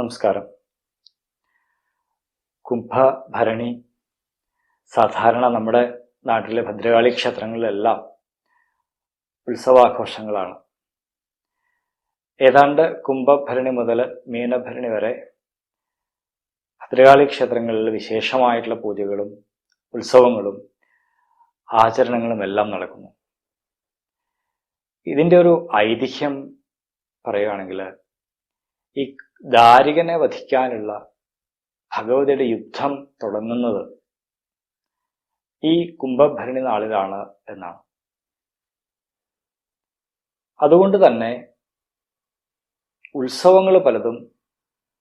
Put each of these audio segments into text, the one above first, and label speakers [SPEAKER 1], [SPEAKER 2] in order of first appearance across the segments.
[SPEAKER 1] നമസ്കാരം. കുംഭഭരണി സാധാരണ നമ്മുടെ നാട്ടിലെ ഭദ്രകാളി ക്ഷേത്രങ്ങളിലെല്ലാം ഉത്സവാഘോഷങ്ങളാണ്. ഏതാണ്ട് കുംഭഭരണി മുതൽ മീനഭരണി വരെ ഭദ്രകാളി ക്ഷേത്രങ്ങളിൽ വിശേഷമായിട്ടുള്ള പൂജകളും ഉത്സവങ്ങളും ആചരണങ്ങളും എല്ലാം നടക്കുന്നു. ഇതിന്റെ ഒരു ഐതിഹ്യം പറയുകയാണെങ്കിൽ ഈ ദാരികനെ വധിക്കാനുള്ള ഭഗവതിയുടെ യുദ്ധം തുടങ്ങുന്നത് ഈ കുംഭഭരണി നാളിലാണ് എന്നാണ്. അതുകൊണ്ട് തന്നെ ഉത്സവങ്ങൾ പലതും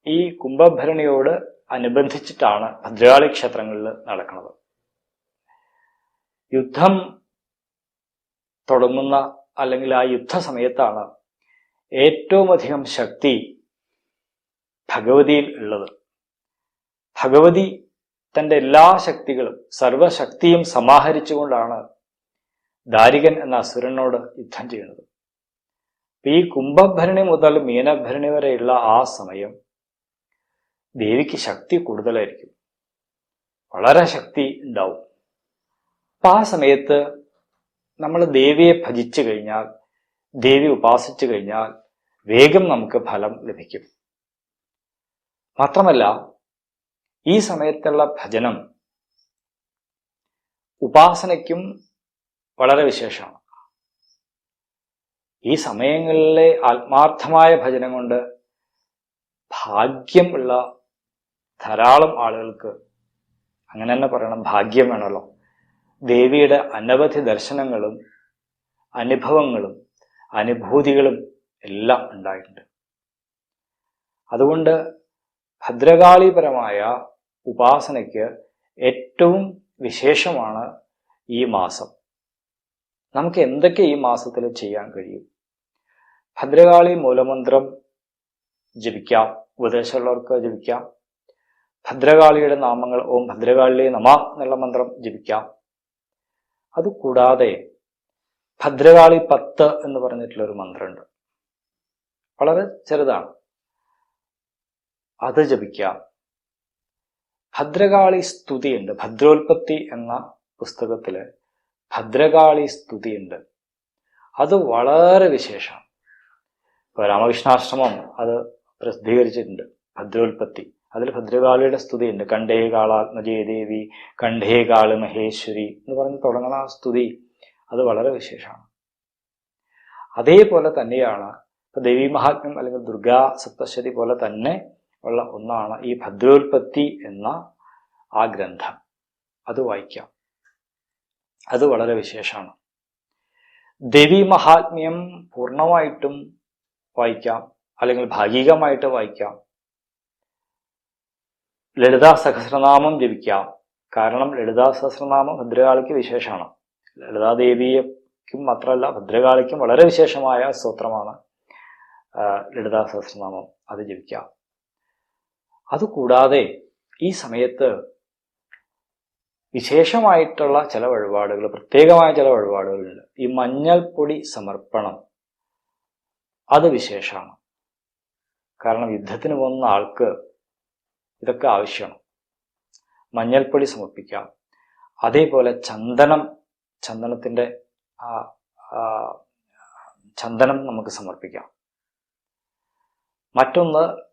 [SPEAKER 1] ഈ കുംഭഭരണിയോട് അനുബന്ധിച്ചിട്ടാണ് ഭദ്രകാളി ക്ഷേത്രങ്ങളിൽ നടക്കുന്നത്. യുദ്ധം തുടങ്ങുന്ന അല്ലെങ്കിൽ ആ യുദ്ധ സമയത്താണ് ഏറ്റവും അധികം ശക്തി ഭഗവതിയിൽ ഉള്ളത്. ഭഗവതി തന്റെ എല്ലാ ശക്തികളും സർവശക്തിയും സമാഹരിച്ചുകൊണ്ടാണ് ദാരികൻ എന്ന അസുരനോട് യുദ്ധം ചെയ്യുന്നത്. ഈ കുംഭഭരണി മുതൽ മീനഭരണി വരെയുള്ള ആ സമയം ദേവിക്ക് ശക്തി കൂടുതലായിരിക്കും. വളരെ ശക്തി ഉണ്ടാവും. അപ്പൊ ആ സമയത്ത് നമ്മൾ ദേവിയെ ഭജിച്ചു കഴിഞ്ഞാൽ ദേവി ഉപാസിച്ചു കഴിഞ്ഞാൽ വേഗം നമുക്ക് ഫലം ലഭിക്കും. മാത്രമല്ല ഈ സമയത്തുള്ള ഭജനം ഉപാസനയ്ക്കും വളരെ വിശേഷമാണ്. ഈ സമയങ്ങളിലെ ആത്മാർത്ഥമായ ഭജനം കൊണ്ട് ഭാഗ്യം ഉള്ള ധാരാളം ആളുകൾക്ക് അങ്ങനെ തന്നെ പറയണം ഭാഗ്യം വേണമല്ലോ. ദേവിയുടെ അനവധി ദർശനങ്ങളും അനുഭവങ്ങളും അനുഭൂതികളും എല്ലാം ഉണ്ടായിട്ടുണ്ട്. അതുകൊണ്ട് ഭദ്രകാളിപരമായ ഉപാസനയ്ക്ക് ഏറ്റവും വിശേഷമാണ് ഈ മാസം. നമുക്ക് എന്തൊക്കെ ഈ മാസത്തിൽ ചെയ്യാൻ കഴിയും? ഭദ്രകാളി മൂലമന്ത്രം ജപിക്കാം ഉപദേശമുള്ളവർക്ക് ജപിക്കാം. ഭദ്രകാളിയുടെ നാമങ്ങൾ ഓം ഭദ്രകാളിയെ നമ എന്നുള്ള മന്ത്രം ജപിക്കാം. അതുകൂടാതെ ഭദ്രകാളി പത്ത് എന്ന് പറഞ്ഞിട്ടുള്ള ഒരു മന്ത്രമുണ്ട്. വളരെ ചെറുതാണ്. അത് ജപിക്കാം ഭദ്രകാളി സ്തുതിയുണ്ട് ഭദ്രോൽപത്തി എന്ന പുസ്തകത്തിൽ ഭദ്രകാളി സ്തുതിയുണ്ട് അത് വളരെ വിശേഷം ഇപ്പൊ രാമകൃഷ്ണാശ്രമം അത് പ്രസിദ്ധീകരിച്ചിട്ടുണ്ട്. ഭദ്രോൽപത്തി. അതിൽ ഭദ്രകാളിയുടെ സ്തുതിയുണ്ട് കണ്ഠേ കാളാത്മജയ ദേവി കണ്ഠേ കാൾ മഹേശ്വരി എന്ന് പറഞ്ഞ് തുടങ്ങുന്ന ആ സ്തുതി അത് വളരെ വിശേഷമാണ്. അതേപോലെ തന്നെയാണ് ദേവി മഹാത്മ്യം അല്ലെങ്കിൽ ദുർഗാ സപ്തശതി പോലെ തന്നെ ഉള്ള ഒന്നാണ് ഈ ഭദ്രോൽപത്തി എന്ന ആ ഗ്രന്ഥം. അത് വായിക്കാം. അത് വളരെ വിശേഷമാണ്. ദേവി മഹാത്മ്യം പൂർണമായിട്ടും വായിക്കാം അല്ലെങ്കിൽ ഭാഗികമായിട്ട് വായിക്കാം. ലളിതാ സഹസ്രനാമം ജപിക്കാം. കാരണം ലളിതാ സഹസ്രനാമം ഭദ്രകാളിക്ക് വിശേഷമാണ്. ലളിതാദേവിക്കും മാത്രമല്ല ഭദ്രകാളിക്കും വളരെ വിശേഷമായ സ്തോത്രമാണ് ലളിതാ സഹസ്രനാമം അത് ജപിക്കാം. അതുകൂടാതെ ഈ സമയത്ത് വിശേഷമായിട്ടുള്ള ചില വഴിപാടുകൾ പ്രത്യേകമായ ചില വഴിപാടുകളുണ്ട് ഈ മഞ്ഞൾപ്പൊടി സമർപ്പണം അത് വിശേഷമാണ്. കാരണം യുദ്ധത്തിന് പോകുന്ന ആൾക്ക് ഇതൊക്കെ ആവശ്യമാണ്. മഞ്ഞൾപ്പൊടി സമർപ്പിക്കാം. അതേപോലെ ചന്ദനം ചന്ദനത്തിന്റെ ആ ചന്ദനം നമുക്ക് സമർപ്പിക്കാം. മറ്റൊന്ന്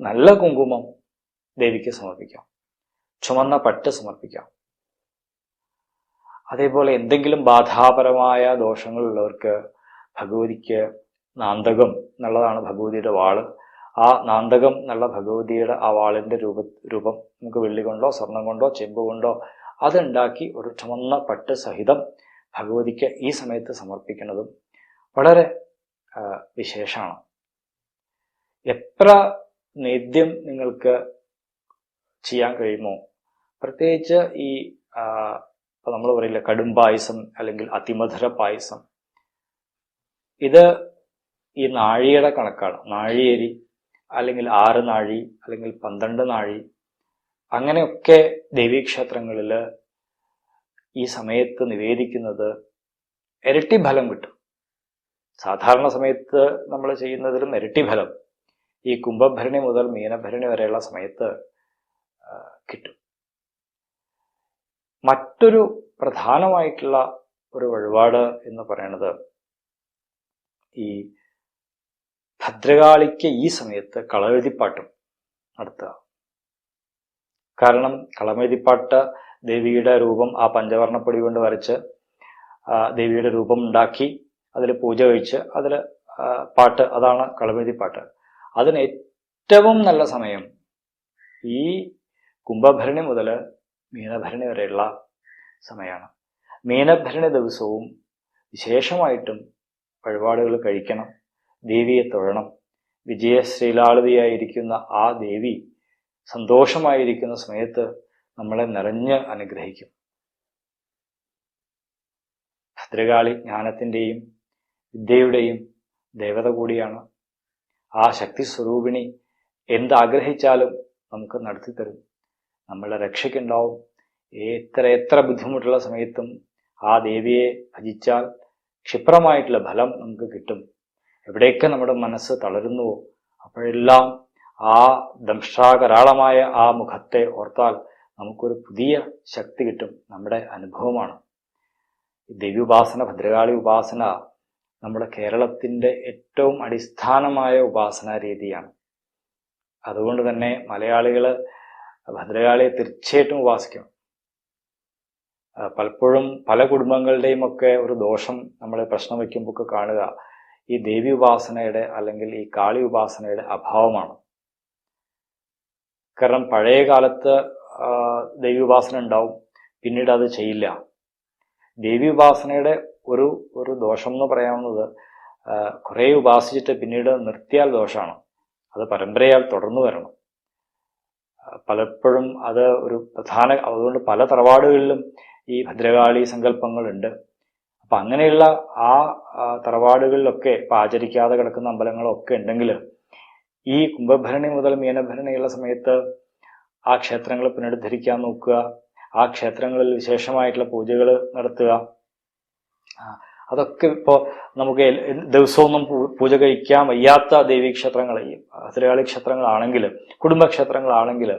[SPEAKER 1] നല്ല കുങ്കുമം ദേവിക്ക് സമർപ്പിക്കാം. ചുമന്ന പട്ട് സമർപ്പിക്കാം. അതേപോലെ എന്തെങ്കിലും ബാധാപരമായ ദോഷങ്ങളുള്ളവർക്ക് ഭഗവതിക്ക് നാന്തകം എന്നുള്ളതാണ് ഭഗവതിയുടെ വാൾ. ആ നാന്തകം എന്നുള്ള ഭഗവതിയുടെ ആ വാളിന്റെ രൂപ രൂപം നമുക്ക് വെള്ളി കൊണ്ടോ സ്വർണം കൊണ്ടോ ചെമ്പ് കൊണ്ടോ അതുണ്ടാക്കി ഒരു ചുമന്ന പട്ട് സഹിതം ഭഗവതിക്ക് ഈ സമയത്ത് സമർപ്പിക്കുന്നതും വളരെ വിശേഷമാണ്. എത്ര നേദ്യം നിങ്ങൾക്ക് ചെയ്യാൻ കഴിയുമോ? പ്രത്യേകിച്ച് ഈ നമ്മൾ പറയില്ല കടും പായസം അല്ലെങ്കിൽ അതിമധുര പായസം. ഇത് ഈ നാഴിയുടെ കണക്കാണ്. നാഴിയേരി അല്ലെങ്കിൽ ആറ് നാഴി അല്ലെങ്കിൽ പന്ത്രണ്ട് നാഴി അങ്ങനെയൊക്കെ ദേവീക്ഷേത്രങ്ങളിൽ ഈ സമയത്ത് നിവേദിക്കുന്നത് ഇരട്ടി ഫലം കിട്ടും. സാധാരണ സമയത്ത് നമ്മൾ ചെയ്യുന്നതിലും ഇരട്ടി ഫലം. ഈ കുംഭഭരണി മുതൽ മീനഭരണി വരെയുള്ള സമയത്ത് കിട്ടും. മറ്റൊരു പ്രധാനമായിട്ടുള്ള ഒരു വഴിപാട് എന്ന് പറയുന്നത് ഈ ഭദ്രകാളിക്ക് ഈ സമയത്ത് കളമെഴുതിപ്പാട്ടും നടത്തുക. കാരണം കളമെഴുതിപ്പാട്ട് ദേവിയുടെ രൂപം ആ പഞ്ചവർണപ്പൊടി കൊണ്ട് വരച്ച് ദേവിയുടെ രൂപം ഉണ്ടാക്കി അതിൽ പൂജ കഴിച്ച് അതിൽ പാട്ട് അതാണ് കളമെഴുതിപ്പാട്ട്. അതിന് ഏറ്റവും നല്ല സമയം ഈ കുംഭഭരണി മുതൽ മീനഭരണി വരെയുള്ള സമയമാണ് മീനഭരണി ദിവസവും വിശേഷമായിട്ടും വഴിപാടുകൾ കഴിക്കണം ദേവിയെ തൊഴണം. വിജയശ്രീലാളിതയായിരിക്കുന്ന ആ ദേവി സന്തോഷമായിരിക്കുന്ന സമയത്ത് നമ്മളെ നിറഞ്ഞ് അനുഗ്രഹിക്കും. ഭദ്രകാളി ജ്ഞാനത്തിന്റെയും വിദ്യയുടെയും ദേവത കൂടിയാണ് ആ ശക്തി സ്വരൂപിണി എന്താഗ്രഹിച്ചാലും നമുക്ക് നടത്തിത്തരും. നമ്മളെ രക്ഷയ്ക്കുണ്ടാവും. എത്ര എത്ര ബുദ്ധിമുട്ടുള്ള സമയത്തും ആ ദേവിയെ ഭജിച്ചാൽ ക്ഷിപ്രമായിട്ടുള്ള ഫലം നമുക്ക് കിട്ടും. എവിടെയൊക്കെ നമ്മുടെ മനസ്സ് തളരുന്നുവോ അപ്പോഴെല്ലാം ആ ദംഷ്ടാകരാളമായ ആ മുഖത്തെ ഓർത്താൽ നമുക്കൊരു പുതിയ ശക്തി കിട്ടും. നമ്മുടെ അനുഭവമാണ്. ദേവി ഉപാസന ഭദ്രകാളി ഉപാസന നമ്മുടെ കേരളത്തിന്റെ ഏറ്റവും അടിസ്ഥാനമായ ഉപാസനാ രീതിയാണ്. അതുകൊണ്ട് തന്നെ മലയാളികൾ ഭദ്രകാളിയെ തീർച്ചയായിട്ടും ഉപാസിക്കണം. പലപ്പോഴും പല കുടുംബങ്ങളുടെയും ഒക്കെ ഒരു ദോഷം നമ്മൾ പ്രശ്നം വയ്ക്കുമ്പോൾ കാണുക ഈ ദേവി ഉപാസനയുടെ അല്ലെങ്കിൽ ഈ കാളി ഉപാസനയുടെ അഭാവമാണ്. കാരണം പഴയ കാലത്ത് ദേവി ഉപാസന ഉണ്ടാവും പിന്നീട് അത് ചെയ്യില്ല. ദേവി ഉപാസനയുടെ ഒരു ഒരു ദോഷം എന്ന് പറയാവുന്നത് കുറേ ഉപാസിച്ചിട്ട് പിന്നീട് നിർത്തിയാൽ ദോഷമാണ് അത് പരമ്പരയാൽ തുടർന്നു വരണം. പലപ്പോഴും അത് ഒരു പ്രധാന അതുകൊണ്ട് പല തറവാടുകളിലും ഈ ഭദ്രകാളി സങ്കല്പങ്ങളുണ്ട്. അപ്പം അങ്ങനെയുള്ള ആ തറവാടുകളിലൊക്കെ ഇപ്പം ആചരിക്കാതെ കിടക്കുന്ന അമ്പലങ്ങളൊക്കെ ഉണ്ടെങ്കിൽ ഈ കുംഭഭരണി മുതൽ മീനഭരണിയുള്ള സമയത്ത് ആ ക്ഷേത്രങ്ങൾ പുനരുദ്ധരിക്കാൻ നോക്കുക ആ ക്ഷേത്രങ്ങളിൽ വിശേഷമായിട്ടുള്ള പൂജകൾ നടത്തുക. അതൊക്കെ ഇപ്പോൾ നമുക്ക് ദിവസമൊന്നും പൂജ കഴിക്കാൻ വയ്യാത്ത ദേവീക്ഷേത്രങ്ങൾ ഈ ഭദ്രകാളി ക്ഷേത്രങ്ങളാണെങ്കിൽ കുടുംബക്ഷേത്രങ്ങളാണെങ്കിൽ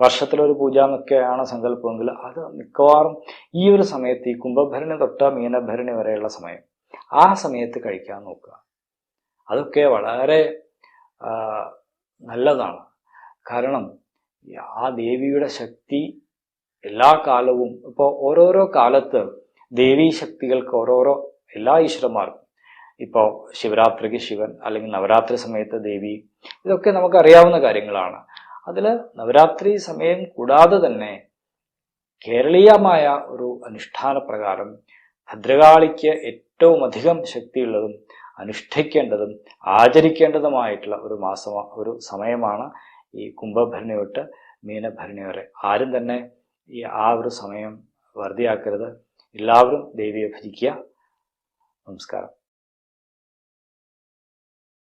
[SPEAKER 1] വർഷത്തിലൊരു പൂജ എന്നൊക്കെയാണ് സങ്കല്പമെങ്കിൽ അത് മിക്കവാറും ഈ ഒരു സമയത്ത് ഈ കുംഭഭരണി തൊട്ട് മീനഭരണി വരെയുള്ള സമയം. ആ സമയത്ത് കഴിക്കാൻ നോക്കുക. അതൊക്കെ വളരെ നല്ലതാണ്. കാരണം ആ ദേവിയുടെ ശക്തി എല്ലാ കാലവും ഇപ്പോൾ ഓരോരോ കാലത്ത് ദേവീ ശക്തികൾക്ക് ഓരോരോ എല്ലാ ഈശ്വരന്മാർക്കും ഇപ്പോൾ ശിവരാത്രിക്ക് ശിവൻ അല്ലെങ്കിൽ നവരാത്രി സമയത്ത് ദേവി ഇതൊക്കെ നമുക്ക് അറിയാവുന്ന കാര്യങ്ങളാണ്. അതിൽ നവരാത്രി സമയം കൂടാതെ തന്നെ കേരളീയമായ ഒരു അനുഷ്ഠാന പ്രകാരം ഭദ്രകാളിക്ക് ഏറ്റവും അധികം ശക്തിയുള്ളതും അനുഷ്ഠിക്കേണ്ടതും ആചരിക്കേണ്ടതുമായിട്ടുള്ള ഒരു മാസം ഒരു സമയമാണ് ഈ കുംഭഭരണി തൊട്ട് മീനഭരണി വരെ ആരും തന്നെ ഈ ആ ഒരു സമയം വെറുതെയാക്കരുത് എല്ലാവരും ദേവിയെ ഭജിക്കുക. നമസ്കാരം.